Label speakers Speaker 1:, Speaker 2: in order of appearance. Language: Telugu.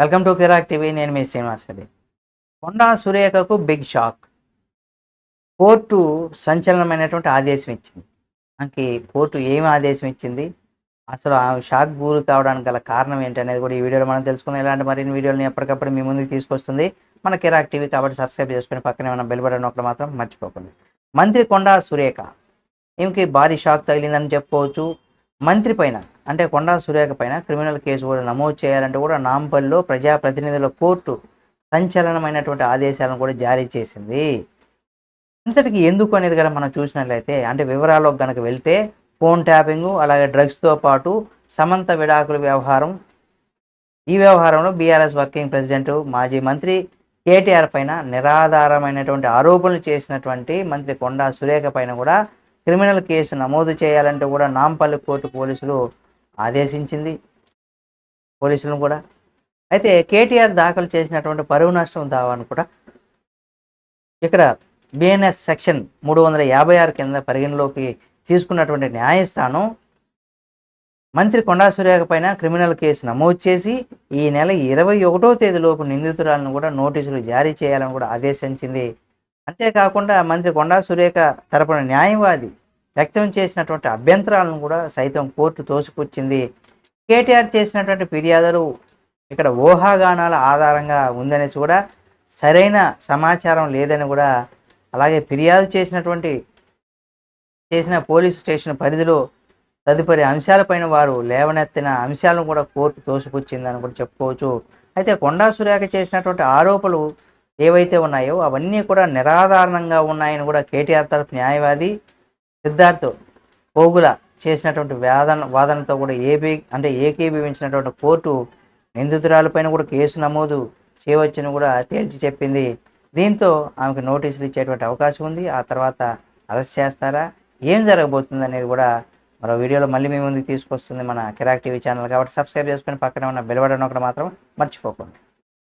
Speaker 1: వెల్కమ్ టు కిరాక్ టీవీ నేను మీ శ్రీనివాస్ రెడ్డి. కొండా సురేఖకు బిగ్ షాక్. కోర్టు సంచలనమైనటువంటి ఆదేశం ఇచ్చింది. మనకి కోర్టు ఏమి ఆదేశం ఇచ్చింది? అసలు ఆ షాక్ గురి కావడానికి గల కారణం ఏంటనేది కూడా ఈ వీడియోలో మనం తెలుసుకుందాం. ఇలాంటి మరిన్ని వీడియోలను ఎప్పటికప్పుడు మీ ముందుకు తీసుకొస్తుంది. మన కిరాక్ టీవీ కాబట్టి సబ్స్క్రైబ్ చేసుకుని పక్కనే మనం బెల్ బటన్ ఒకటి మాత్రం మర్చిపోకండి. మంత్రి కొండా సురేఖ. ఈమెకి భారీ షాక్ తగిలిందని చెప్పుకోవచ్చు? మంత్రి పైన అంటే కొండా సురేఖ పైన క్రిమినల్ కేసు కూడా నమోదు చేయాలంటే కూడా నాంపల్లిలో ప్రజాప్రతినిధుల కోర్టు సంచలనమైనటువంటి ఆదేశాలను కూడా జారీ చేసింది. ఇంతటికి ఎందుకు అనేది కనుక మనం చూసినట్లయితే అంటే వివరాల్లోకి కనుక వెళ్తే ఫోన్ ట్యాపింగ్ అలాగే డ్రగ్స్తో పాటు సమంత విడాకుల వ్యవహారం. ఈ వ్యవహారంలో బీఆర్ఎస్ వర్కింగ్ ప్రెసిడెంట్ మాజీ మంత్రి కేటీఆర్ పైన నిరాధారమైనటువంటి ఆరోపణలు చేసినటువంటి మంత్రి కొండా సురేఖ పైన కూడా క్రిమినల్ కేసు నమోదు చేయాలంటే కూడా నాంపల్లి కోర్టు పోలీసులు ఆదేశించింది. పోలీసులను కూడా. అయితే కేటీఆర్ దాఖలు చేసినటువంటి పరువు నష్టం దావాను కూడా ఇక్కడ బిఎన్ఎస్ సెక్షన్ మూడు వందల యాభై ఆరు కింద పరిగణలోకి తీసుకున్నటువంటి న్యాయస్థానం మంత్రి కొండా సురేఖ పైన క్రిమినల్ కేసు నమోదు చేసి ఈ నెల ఇరవై ఒకటో తేదీలోపు నిందితురాలను కూడా నోటీసులు జారీ చేయాలని కూడా ఆదేశించింది. అంతేకాకుండా మంత్రి కొండా సురేఖ తరపున న్యాయవాది వ్యక్తం చేసినటువంటి అభ్యంతరాలను కూడా సైతం కోర్టు తోసిపుచ్చింది. కేటీఆర్ చేసినటువంటి ఫిర్యాదులు ఇక్కడ ఊహాగానాల ఆధారంగా ఉందనేసి కూడా సరైన సమాచారం లేదని కూడా అలాగే ఫిర్యాదు చేసినటువంటి చేసిన పోలీస్ స్టేషన్ పరిధిలో తదుపరి అంశాలపైన వారు లేవనెత్తిన అంశాలను కూడా కోర్టు తోసిపుచ్చిందని కూడా చెప్పుకోవచ్చు. అయితే కొండా సురేఖ చేసినటువంటి ఆరోపణలు ఏవైతే ఉన్నాయో అవన్నీ కూడా నిరాధారణంగా ఉన్నాయని కూడా కేటీఆర్ తరఫు న్యాయవాది సిద్ధార్థ్ పోగుల చేసినటువంటి వాదన వాదనతో కూడా ఏబీ అంటే ఏకీభవించినటువంటి కోర్టు నిందితురాలపైన కూడా కేసు నమోదు చేయవచ్చని కూడా తేల్చి చెప్పింది. దీంతో ఆమెకు నోటీసులు ఇచ్చేటువంటి అవకాశం ఉంది. ఆ తర్వాత అరెస్ట్ చేస్తారా? ఏం జరగబోతుంది అనేది కూడా మరో వీడియోలో మళ్ళీ మీ ముందుకు తీసుకొస్తుంది మన కిరాక్ టీవీ ఛానల్. కాబట్టి సబ్స్క్రైబ్ చేసుకొని పక్కనే ఉన్న బెల్ బటన్ ఒకటి మాత్రం మర్చిపోకండి.